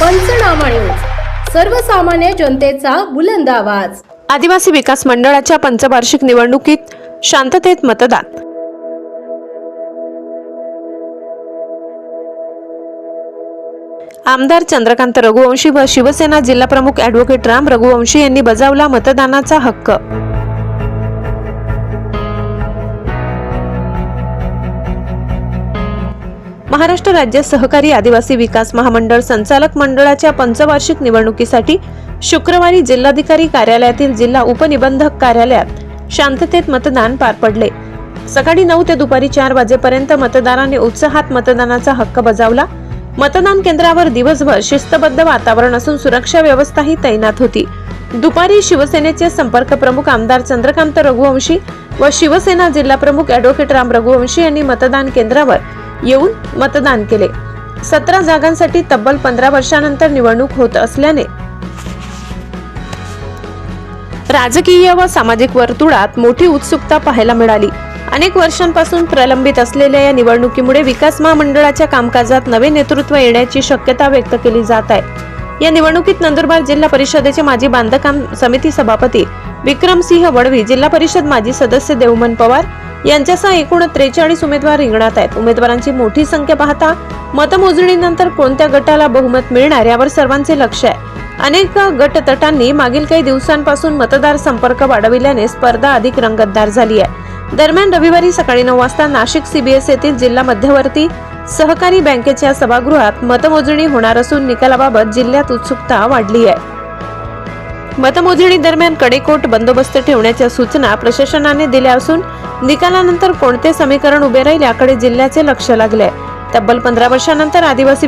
पंचनामा न्यूज. सर्वसामान्य जनतेचा बुलंद आवाज. आदिवासी विकास मंडळाच्या पंचवार्षिक निवडणुकीत शांततेत मतदान. आमदार चंद्रकांत रघुवंशी व शिवसेना जिल्हाप्रमुख ॲडव्होकेट राम रघुवंशी यांनी बजावला मतदानाचा हक्क. महाराष्ट्र राज्य सहकारी आदिवासी विकास महामंडळ संचालक मंडळाच्या पंचवार्षिक निवडणुकीसाठी शुक्रवारी जिल्हाधिकारी कार्यालयातील जिल्हा उपनिबंधक कार्यालयात शांततेत मतदान पार पडले. सकाळी नऊ ते दुपारी चार वाजेपर्यंत मतदारांनी उत्साहात मतदानाचा हक्क बजावला. मतदान केंद्रावर दिवसभर शिस्तबद्ध वातावरण असून सुरक्षा व्यवस्थाही तैनात होती. दुपारी शिवसेनेचे संपर्क प्रमुख आमदार चंद्रकांत रघुवंशी व शिवसेना जिल्हा प्रमुख अॅडव्होकेट राम रघुवंशी यांनी मतदान केंद्रावर येऊन मतदान केले. सतरा जागांसाठी तब्बल पंधरा वर्षानंतर निवडणूक होत असल्याने राजकीय व सामाजिक वर्तुळात मोठी उत्सुकता पाहायला मिळाली. अनेक वर्षांपासून प्रलंबित असलेल्या या निवडणुकीमुळे विकास महामंडळाच्या कामकाजात नवे नेतृत्व येण्याची शक्यता व्यक्त केली जात आहे. या निवडणुकीत नंदुरबार जिल्हा परिषदेचे माजी बांधकाम समिती सभापती विक्रमसिंह वडवी जिल्हा परिषद माजी सदस्य देवमन पवार यांच्यासह एकूण त्रेचाळीस उमेदवार रिंगणात आहेत. उमेदवारांची मोठी संख्या पाहता मतमोजणीनंतर कोणत्या गटाला बहुमत मिळणार यावर सर्वांचे लक्ष आहे. अनेक गटतटांनी मागील काही दिवसांपासून मतदार संपर्क वाढविल्याने स्पर्धा अधिक रंगतदार झाली आहे. दरम्यान रविवारी सकाळी नऊ वाजता नाशिक सीबीएस येथील जिल्हा मध्यवर्ती सहकारी बँकेच्या सभागृहात मतमोजणी होणार असून निकालाबाबत जिल्ह्यात उत्सुकता वाढली आहे. मतमोजणी दरम्यान कडेकोट बंदोबस्त ठेवण्याच्या सूचना प्रशासनाने दिल्या असून निकालानंतर कोणते समीकरण उभे राहील याकडे जिल्ह्याचे लक्ष लागले आहे. तब्बल पंधरा वर्षानंतर आदिवासी